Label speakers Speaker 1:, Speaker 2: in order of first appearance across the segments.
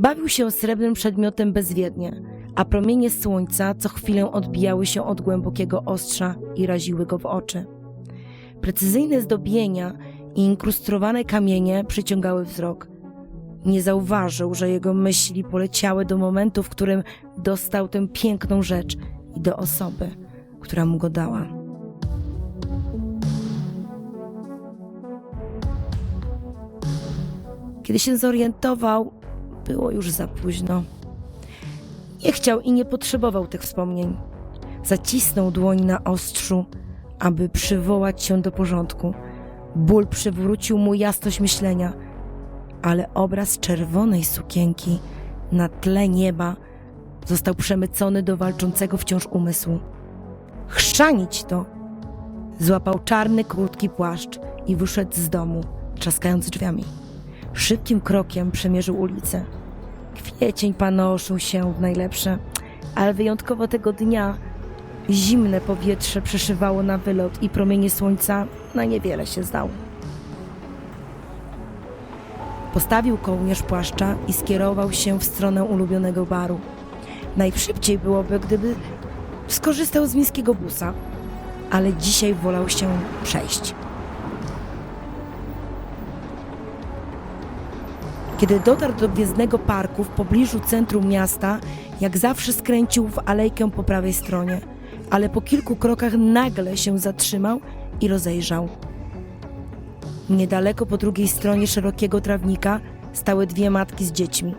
Speaker 1: Bawił się srebrnym przedmiotem bezwiednie, a promienie słońca co chwilę odbijały się od głębokiego ostrza i raziły go w oczy. Precyzyjne zdobienia i inkrustrowane kamienie przyciągały wzrok. Nie zauważył, że jego myśli poleciały do momentu, w którym dostał tę piękną rzecz i do osoby, która mu go dała. Kiedy się zorientował, było już za późno. Nie chciał i nie potrzebował tych wspomnień. Zacisnął dłoń na ostrzu, aby przywołać się do porządku. Ból przywrócił mu jasność myślenia, ale obraz czerwonej sukienki na tle nieba został przemycony do walczącego wciąż umysłu. Chrzanić to! Złapał czarny, krótki płaszcz i wyszedł z domu, trzaskając drzwiami. Szybkim krokiem przemierzył ulicę. Kwiecień panoszył się w najlepsze, ale wyjątkowo tego dnia zimne powietrze przeszywało na wylot i promienie słońca na niewiele się zdało. Postawił kołnierz płaszcza i skierował się w stronę ulubionego baru. Najszybciej byłoby, gdyby skorzystał z miejskiego busa, ale dzisiaj wolał się przejść. Kiedy dotarł do Gwiezdnego Parku w pobliżu centrum miasta, jak zawsze skręcił w alejkę po prawej stronie, ale po kilku krokach nagle się zatrzymał i rozejrzał. Niedaleko po drugiej stronie szerokiego trawnika stały dwie matki z dziećmi.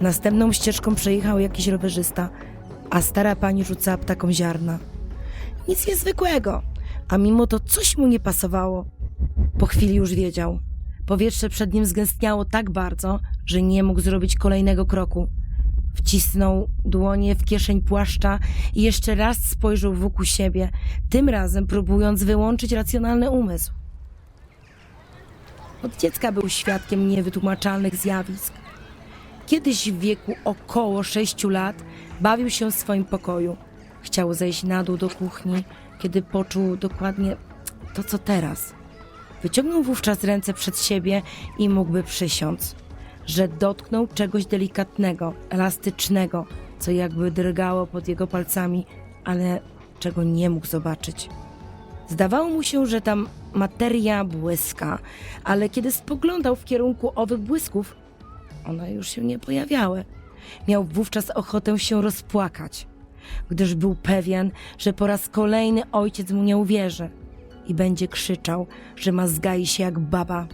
Speaker 1: Następną ścieżką przejechał jakiś rowerzysta, a stara pani rzucała ptakom ziarna. Nic niezwykłego, a mimo to coś mu nie pasowało. Po chwili już wiedział. Powietrze przed nim zgęstniało tak bardzo, że nie mógł zrobić kolejnego kroku. Wcisnął dłonie w kieszeń płaszcza i jeszcze raz spojrzał wokół siebie, tym razem próbując wyłączyć racjonalny umysł. Od dziecka był świadkiem niewytłumaczalnych zjawisk. Kiedyś w wieku około sześciu lat bawił się w swoim pokoju. Chciał zejść na dół do kuchni, kiedy poczuł dokładnie to, co teraz. Wyciągnął wówczas ręce przed siebie i mógłby przysiąc, że dotknął czegoś delikatnego, elastycznego, co jakby drgało pod jego palcami, ale czego nie mógł zobaczyć. Zdawało mu się, że tam materia błyska, ale kiedy spoglądał w kierunku owych błysków, one już się nie pojawiały. Miał wówczas ochotę się rozpłakać, gdyż był pewien, że po raz kolejny ojciec mu nie uwierzy i będzie krzyczał, że ma zgai się jak baba